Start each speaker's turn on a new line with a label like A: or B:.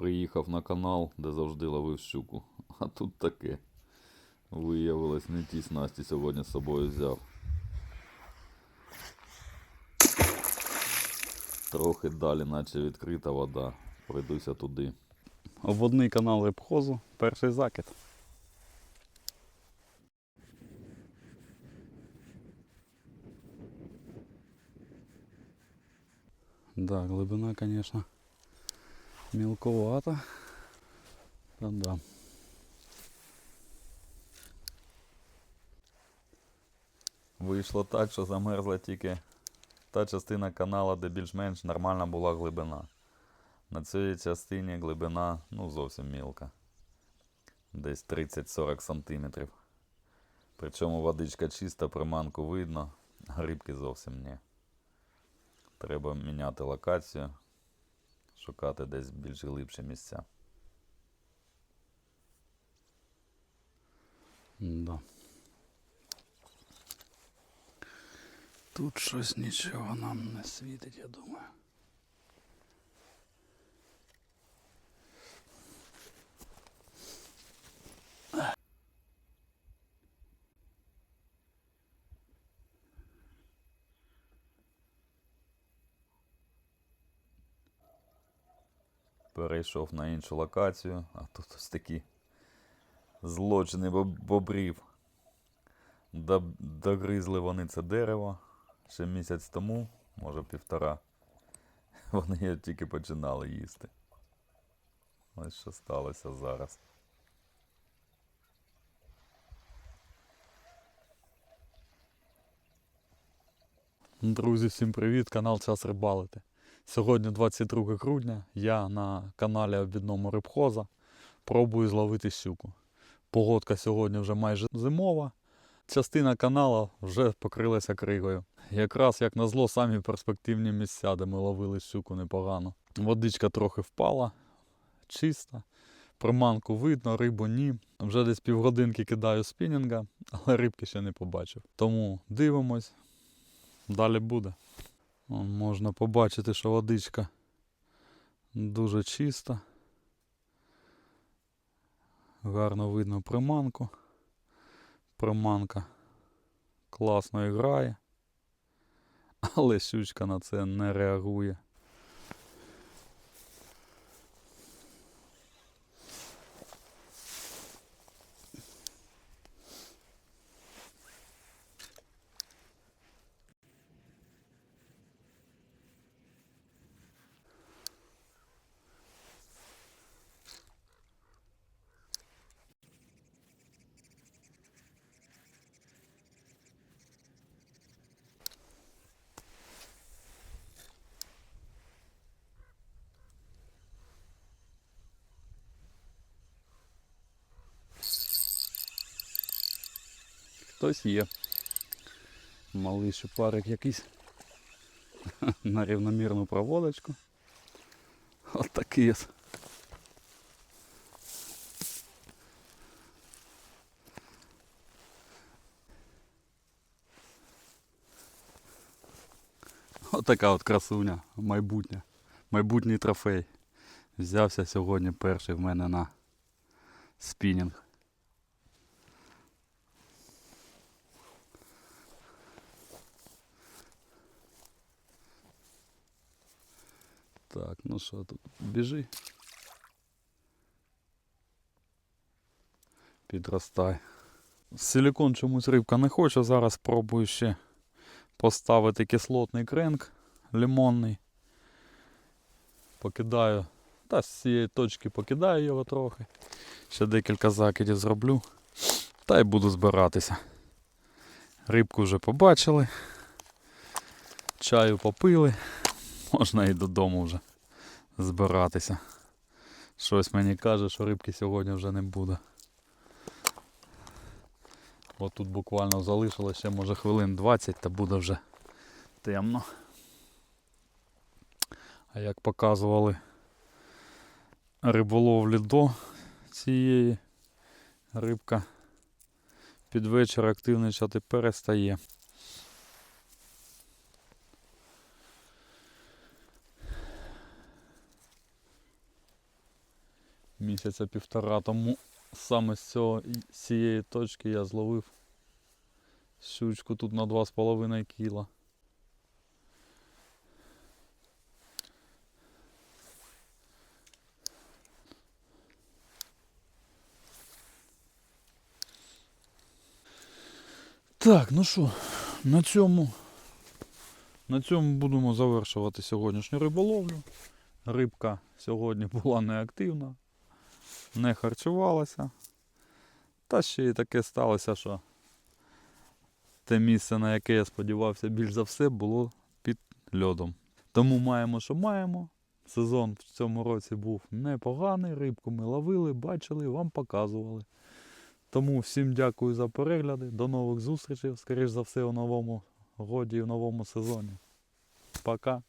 A: Приїхав на канал, де завжди ловив щуку. А тут таке. Виявилось, не ті снасті сьогодні з собою взяв. Трохи далі, наче відкрита вода. Прийдуся туди.
B: Обводний канал рибхозу, перший закид. Да, глибина, конечно, мелковата. Та да.
A: Вийшло так, що замерзла тільки та частина канала, де більш-менш нормальна була глибина. На цій частині глибина ну, зовсім мілка. Десь 30-40 сантиметрів. Причому водичка чиста, приманку видно, а рибки зовсім ні. Треба міняти локацію, шукати десь більш глибші місця.
B: Да. Тут щось нічого нам не світить, я думаю.
A: Перейшов на іншу локацію, а тут ось такі злочини бобрів. Догризли вони це дерево ще місяць тому, може півтора. Вони його тільки починали їсти. Ось що сталося зараз.
B: Друзі, всім привіт! Канал Час Рибалити. Сьогодні 22 грудня. Я на каналі обідному Рибхоза пробую зловити щуку. Погодка сьогодні вже майже зимова. Частина каналу вже покрилася кригою. Якраз як назло, самі перспективні місця, де ми ловили щуку непогано. Водичка трохи впала, чиста. Приманку видно, рибу ні. Вже десь півгодинки кидаю спінінга, але рибки ще не побачив. Тому дивимось, Далі буде. Можна побачити, що водичка дуже чиста. Гарно видно приманку. Приманка класно грає. Але щучка на це не реагує. Хтось є. Малий шипарик якийсь на рівномірну проводочку. От такий. ось. От така от красуня, майбутня. Майбутній трофей. Взявся сьогодні перший в мене на спінінг. Так, ну що тут? Біжи. Підростай. Силікон чомусь рибка не хоче. Зараз спробую ще поставити кислотний кренк лимонний. Покидаю. Та з цієї точки покидаю його трохи. Ще декілька закидів зроблю. Та й буду збиратися. Рибку вже побачили. Чаю попили. Можна і додому вже збиратися. Щось мені каже, що рибки сьогодні вже не буде. Бо тут буквально залишилося ще може хвилин 20 та буде вже темно. А як показували риболовлі до цієї рибка під вечір активничати перестає. Місяця півтора тому саме з цього, цієї точки я зловив щучку тут на 2,5 кіла. Так, ну що, на цьому, на цьому будемо завершувати сьогоднішню риболовлю. Рибка сьогодні була неактивна, не харчувалася. Та ще й таке сталося, що те місце, на яке я сподівався більш за все, було під льодом. Тому маємо, що маємо. Сезон в цьому році був непоганий, рибку ми ловили, бачили, вам показували. Тому всім дякую за перегляди. До нових зустрічей. Скоріш за все, у новому роді і в новому сезоні. Пока.